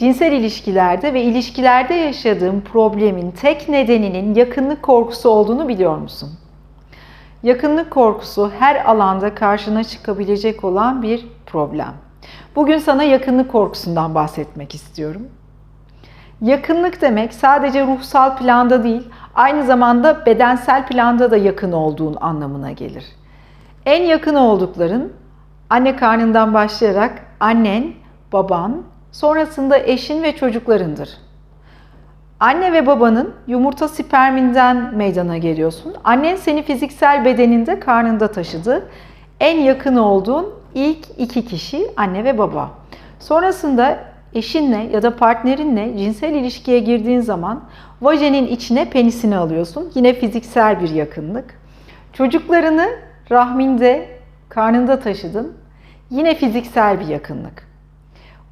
cinsel ilişkilerde ve ilişkilerde yaşadığım problemin tek nedeninin yakınlık korkusu olduğunu biliyor musun? Yakınlık korkusu her alanda karşına çıkabilecek olan bir problem. Bugün sana yakınlık korkusundan bahsetmek istiyorum. Yakınlık demek sadece ruhsal planda değil, aynı zamanda bedensel planda da yakın olduğun anlamına gelir. En yakın oldukların anne karnından başlayarak annen, baban, sonrasında eşin ve çocuklarındır. Anne ve babanın yumurta sperminden meydana geliyorsun. Annen seni fiziksel bedeninde karnında taşıdı. En yakın olduğun ilk iki kişi anne ve baba. Sonrasında eşinle ya da partnerinle cinsel ilişkiye girdiğin zaman vajenin içine penisini alıyorsun. Yine fiziksel bir yakınlık. Çocuklarını rahminde, karnında taşıdın. Yine fiziksel bir yakınlık.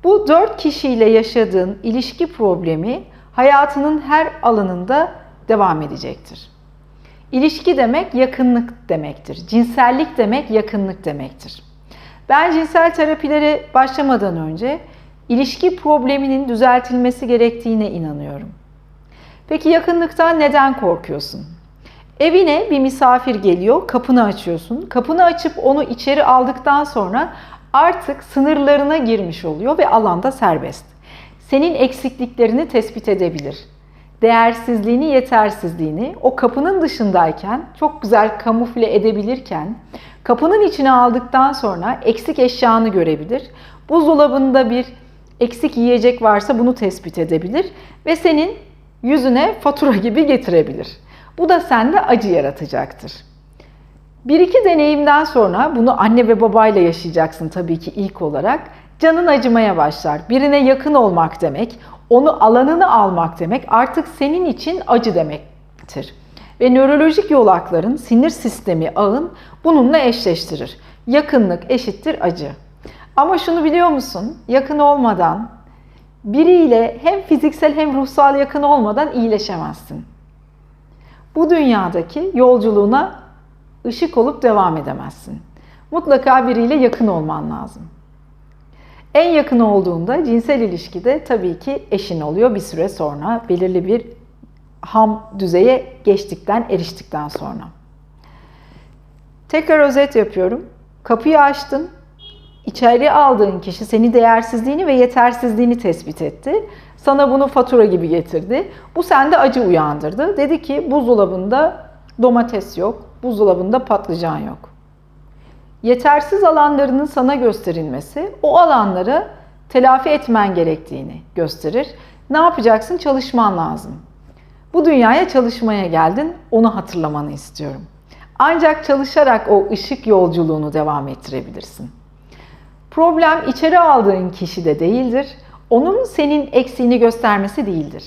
Bu dört kişiyle yaşadığın ilişki problemi hayatının her alanında devam edecektir. İlişki demek yakınlık demektir. Cinsellik demek yakınlık demektir. Ben cinsel terapilere başlamadan önce ilişki probleminin düzeltilmesi gerektiğine inanıyorum. Peki yakınlıktan neden korkuyorsun? Evine bir misafir geliyor, kapını açıyorsun. Kapını açıp onu içeri aldıktan sonra artık sınırlarına girmiş oluyor ve alanda serbest. Senin eksikliklerini tespit edebilir. Değersizliğini, yetersizliğini o kapının dışındayken çok güzel kamufle edebilirken kapının içine aldıktan sonra eksik eşyanı görebilir. Buzdolabında bir eksik yiyecek varsa bunu tespit edebilir ve senin yüzüne fatura gibi getirebilir. Bu da sende acı yaratacaktır. Bir iki deneyimden sonra bunu anne ve babayla yaşayacaksın tabii ki ilk olarak. Canın acımaya başlar. Birine yakın olmak demek, onu alanını almak demek artık senin için acı demektir. Ve nörolojik yolakların, sinir sistemi ağın bununla eşleştirir. Yakınlık eşittir acı. Ama şunu biliyor musun? Yakın olmadan biriyle hem fiziksel hem ruhsal yakın olmadan iyileşemezsin. Bu dünyadaki yolculuğuna ışık olup devam edemezsin. Mutlaka biriyle yakın olman lazım. En yakın olduğunda cinsel ilişkide tabii ki eşin oluyor bir süre sonra belirli bir ham düzeye geçtikten, eriştikten sonra. Tekrar özet yapıyorum. Kapıyı açtın. İçeri aldığın kişi seni değersizliğini ve yetersizliğini tespit etti. Sana bunu fatura gibi getirdi. Bu sende acı uyandırdı. Dedi ki buzdolabında domates yok, buzdolabında patlıcan yok. Yetersiz alanlarının sana gösterilmesi o alanları telafi etmen gerektiğini gösterir. Ne yapacaksın? Çalışman lazım. Bu dünyaya çalışmaya geldin, onu hatırlamanı istiyorum. Ancak çalışarak o ışık yolculuğunu devam ettirebilirsin. Problem içeri aldığın kişide değildir. Onun senin eksiğini göstermesi değildir.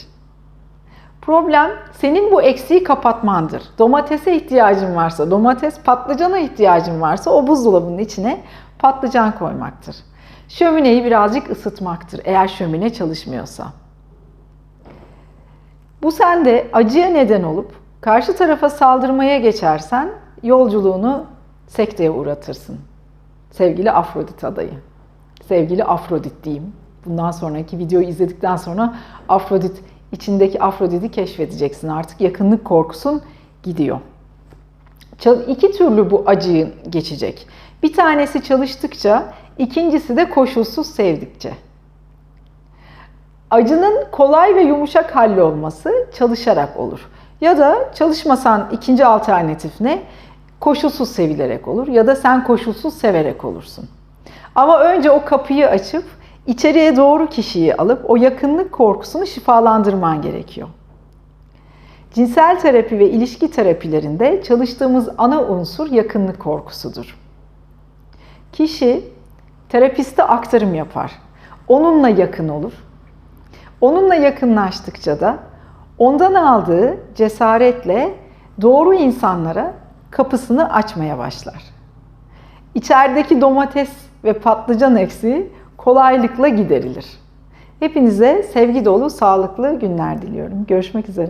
Problem senin bu eksiği kapatmandır. Domatese ihtiyacın varsa, domates patlıcana ihtiyacın varsa o buzdolabının içine patlıcan koymaktır. Şömineyi birazcık ısıtmaktır eğer şömine çalışmıyorsa. Bu sende acıya neden olup karşı tarafa saldırmaya geçersen yolculuğunu sekteye uğratırsın. Sevgili Afrodit adayı. Sevgili Afrodit diyeyim. Bundan sonraki videoyu izledikten sonra Afrodit içindeki Afrodit'i keşfedeceksin. Artık yakınlık korkusun gidiyor. İki türlü bu acıyı geçecek. Bir tanesi çalıştıkça, ikincisi de koşulsuz sevdikçe. Acının kolay ve yumuşak hallolması çalışarak olur. Ya da çalışmasan ikinci alternatif ne? Koşulsuz sevilerek olur ya da sen koşulsuz severek olursun. Ama önce o kapıyı açıp içeriye doğru kişiyi alıp o yakınlık korkusunu şifalandırman gerekiyor. Cinsel terapi ve ilişki terapilerinde çalıştığımız ana unsur yakınlık korkusudur. Kişi terapiste aktarım yapar. Onunla yakın olur. Onunla yakınlaştıkça da ondan aldığı cesaretle doğru insanlara kapısını açmaya başlar. İçerideki domates ve patlıcan eksiği kolaylıkla giderilir. Hepinize sevgi dolu, sağlıklı günler diliyorum. Görüşmek üzere.